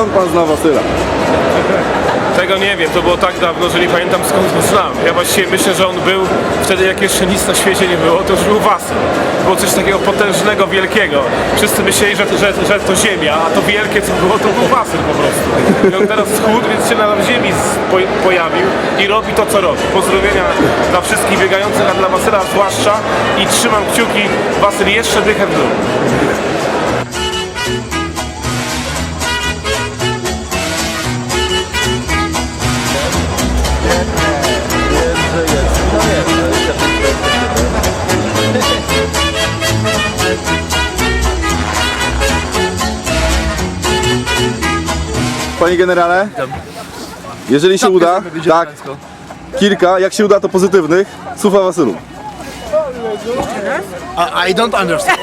skąd pan zna Wasyla? Tego nie wiem, to było tak dawno, że nie pamiętam skąd go znam. Ja właściwie myślę, że on był wtedy, jak jeszcze nic na świecie nie było, to już był Wasyl. Było coś takiego potężnego, wielkiego. Wszyscy myśleli, że, że, że to Ziemia, a to wielkie co było, to był Wasyl po prostu. I on teraz schudł, więc się na Ziemi pojawił i robi to, co robi. Pozdrowienia dla wszystkich biegających, a dla Wasyla zwłaszcza i trzymam kciuki, Wasyl jeszcze dychę w. Panie generale, jeżeli się uda, tak, kilka, jak się uda to pozytywnych, o Wasylu. I, don't understand.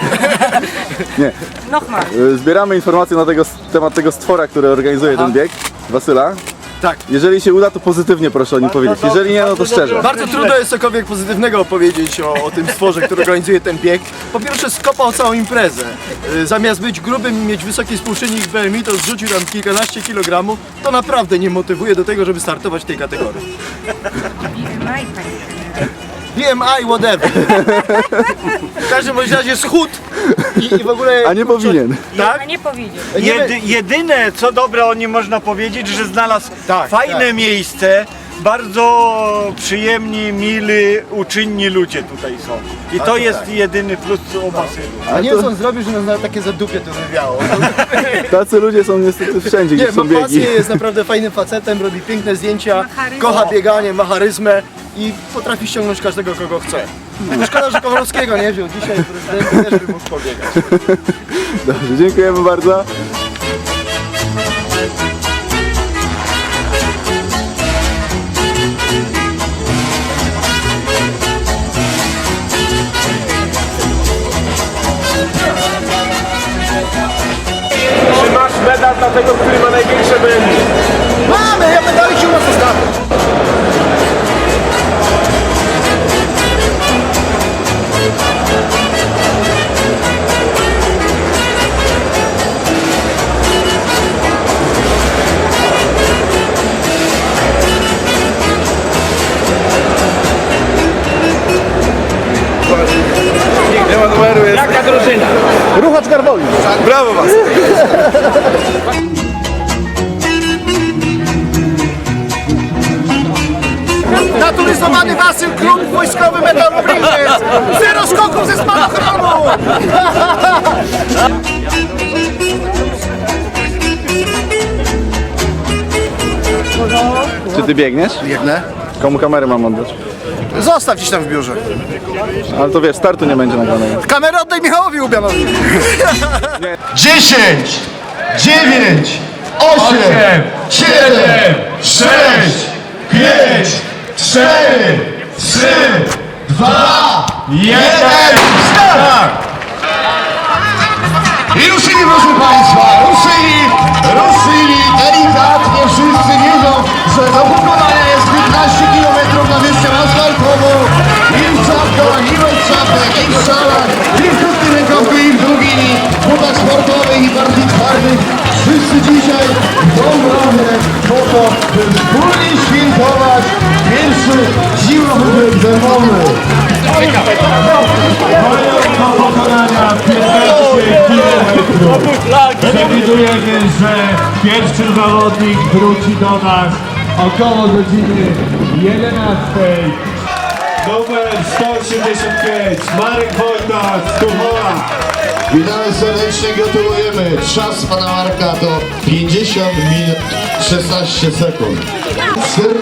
Nie. Nochmal. Y, Zbieramy informacje na tego, temat tego stwora, który organizuje ten bieg, Wasyla. Tak. Jeżeli się uda, to pozytywnie proszę o nim powiedzieć. Jeżeli nie, no to szczerze. Bardzo trudno jest cokolwiek pozytywnego opowiedzieć o, o tym stworze, który organizuje ten bieg. Po pierwsze skopał całą imprezę. Y, Zamiast być grubym i mieć wysoki współczynnik BMI, to zrzucił tam kilkanaście kilogramów. To naprawdę nie motywuje do tego, żeby startować w tej kategorii. Panie. BMI, whatever. W każdym bądź razie schód i, i w ogóle... A nie powinien. Tak? A nie powiedzieć. Nie Jedy, jedyne co dobre o nim można powiedzieć, że znalazł Tak, fajne tak. miejsce, bardzo przyjemni, mili, uczynni ludzie tutaj są. I to jest jedyny plus o Basylu. A nie wiem co on zrobił, że nas na takie zadupie to wywiało. Tacy ludzie są niestety wszędzie, Nie, gdzie są ma biegi. pasję, jest naprawdę fajnym facetem, robi piękne zdjęcia, charyzmę. kocha bieganie, ma charyzmę i potrafi ściągnąć każdego, kogo chce. Szkoda, że Kowalskiego nie wziął. Dzisiaj prezydent też by mógł pobiegać. Dobrze, dziękujemy bardzo. Czy masz medal dla tego, który ma największe BMI? Mamy, ja medali ci u nas zostawię. Garwoli. Brawo was! Naturyzowany Wasyl, klub wojskowy Metal Bringers. Zero skoków ze spadochronu. Czy ty biegniesz? Biegnę. Komu kamerę mam oddać? Zostaw gdzieś tam w biurze. Ale to wiesz, startu nie będzie nagranego. Kamerę oddaj Michałowi Ubianowi. 10, 9, 8, 7, 6, 5, 4, 3, 2, 1, start! I ruszyli, proszę Państwa, wyższą asfaltową i. Wszyscy dzisiaj radę po to, by wspólnie świętować. Pierwszy 15 km. Przewidujemy, że pierwszy zawodnik wróci do nas około godziny 11. Numer 185, Marek Wojta z Tuchola. Witamy serdecznie, gratulujemy. Czas pana Marka to 50 minut 16 sekund. 40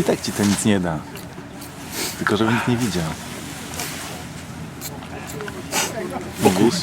I tak ci to nic nie da. Tylko żeby nikt nie widział. Widzisz?